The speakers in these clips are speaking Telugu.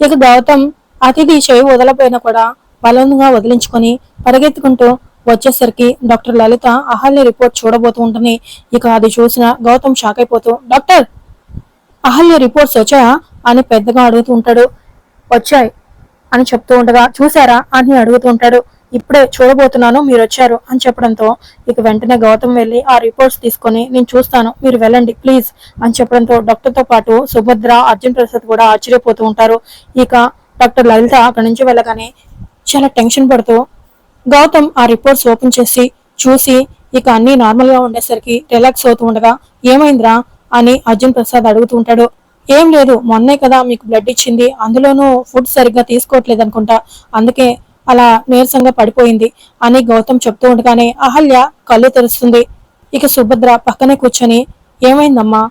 ఇక గౌతమ్ అతిథి చేయి వదలపోయినా కూడా బలంగా వదిలించుకొని పరిగెత్తుకుంటూ వచ్చేసరికి డాక్టర్ లలిత అహల్య రిపోర్ట్ చూడబోతూ ఉంటుంది. ఇక అది చూసిన గౌతమ్ షాక్ అయిపోతూ డాక్టర్ అహల్య రిపోర్ట్స్ వచ్చాయా? అని పెద్దగా అడుగుతూ ఉంటాడు. వచ్చాయి అని చెప్తూ ఉండగా చూసారా అని అడుగుతూ ఉంటాడు. ఇప్పుడే చూడబోతున్నాను మీరు వచ్చారు అని చెప్పడంతో ఇక వెంటనే గౌతమ్ వెళ్ళి ఆ రిపోర్ట్స్ తీసుకొని నేను చూస్తాను మీరు వెళ్ళండి ప్లీజ్ అని చెప్పడంతో డాక్టర్తో పాటు సుభద్ర అర్జున్ ప్రసాద్ కూడా ఆశ్చర్యపోతూ ఉంటారు. ఇక డాక్టర్ లలిత అక్కడి నుంచి వెళ్ళగానే చాలా టెన్షన్ పడుతూ గౌతమ్ ఆ రిపోర్ట్స్ ఓపెన్ చేసి చూసి ఇక అన్ని నార్మల్గా ఉండేసరికి రిలాక్స్ అవుతూ ఉండగా ఏమైందిరా? అని అర్జున్ ప్రసాద్ అడుగుతూ ఉంటాడు. ఏం లేదు మొన్నే కదా మీకు బ్లడ్ ఇచ్చింది అందులోనూ ఫుడ్ సరిగ్గా తీసుకోవట్లేదు అనుకుంటా అందుకే అలా నీరసంగా పడిపోయింది అని గౌతమ్ చెప్తూ ఉండగానే అహల్య కళ్ళు తెరుస్తుంది. ఇక సుభద్ర పక్కనే కూర్చొని ఏమైందమ్మా?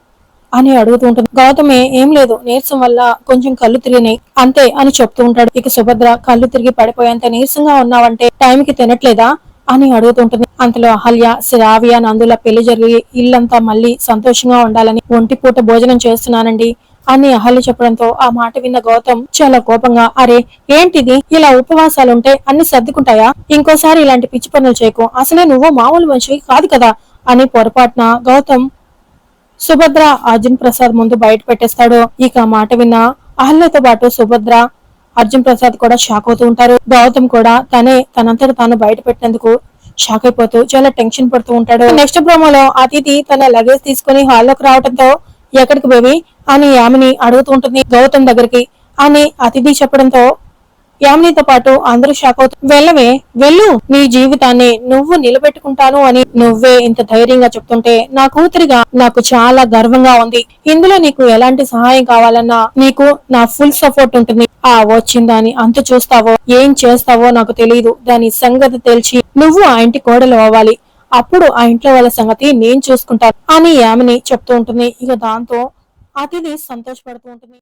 అని అడుగుతూ ఉంటుంది. గౌతమే ఏం లేదు. నీరసం వల్ల కొంచెం కళ్ళు తిరిగినాయి. అంతే అని చెప్తూ ఉంటాడు. ఇక సుభద్ర కళ్ళు తిరిగి పడిపోయేంత నీరసంగా ఉన్నావంటే టైంకి తినట్లేదా? అని అడుగుతుంటుంది అంతలో అహల్య శ్రావ్య నందుల పెళ్ళి జరిగి ఇల్లంతా మళ్ళీ సంతోషంగా ఉండాలని ఒంటిపూట భోజనం చేస్తున్నానండి. అని అహల్య చెప్పడంతో ఆ మాట విన్న గౌతమ్ చాలా కోపంగా అరే ఏంటిది? ఇలా ఉపవాసాలుంటే అన్ని సర్దుకుంటాయా? ఇంకోసారి ఇలాంటి పిచ్చి పనులు చేయకు. అసలే నువ్వు మామూలు మనిషివి కాదు కదా అని పొరపాటున గౌతమ్ సుభద్ర అర్జున్ ప్రసాద్ ముందు బయట పెట్టేస్తాడు. ఇక ఆ మాట విన్న అహల్యతో పాటు సుభద్ర అర్జున్ ప్రసాద్ కూడా షాక్ అవుతూ ఉంటారు. గౌతమ్ కూడా తనే తనంతట తాను బయట పెట్టినందుకు షాక్ అయిపోతూ చాలా టెన్షన్ పడుతూ ఉంటాడు. నెక్స్ట్ ప్రోమోలో అతిథి తన లగేజ్ తీసుకుని హాల్లోకి రావడంతో ఎక్కడికి బేబీ అని యామిని అడుగుతూ ఉంటుంది గౌతమ్ దగ్గరికి. అని అతిథి చెప్పడంతో యామినితో పాటు అందరూ షాక్ అవుతారు వెళ్ళవే వెళ్ళు. నీ జీవితాన్ని నువ్వు నిలబెట్టుకుంటాను అని నువ్వే ఇంత ధైర్యంగా చెప్తుంటే నా కూతురిగా నాకు చాలా గర్వంగా ఉంది. ఇందులో నీకు ఎలాంటి సహాయం కావాలన్నా నీకు నా ఫుల్ సపోర్ట్ ఉంటుంది. ఆ వచ్చిందాని అంత చూస్తావో ఏం చేస్తావో నాకు తెలియదు దాని సంగతి తెలిసి నువ్వు ఆ ఇంటి కోడలు అవ్వాలి. అప్పుడు ఆ ఇంట్లో వాళ్ళ సంగతి నేను చూసుకుంటాను అని ఆమెని చెప్తూ ఉంటుంది. ఇక దాంతో అతిథి సంతోషపడుతూ ఉంటుంది.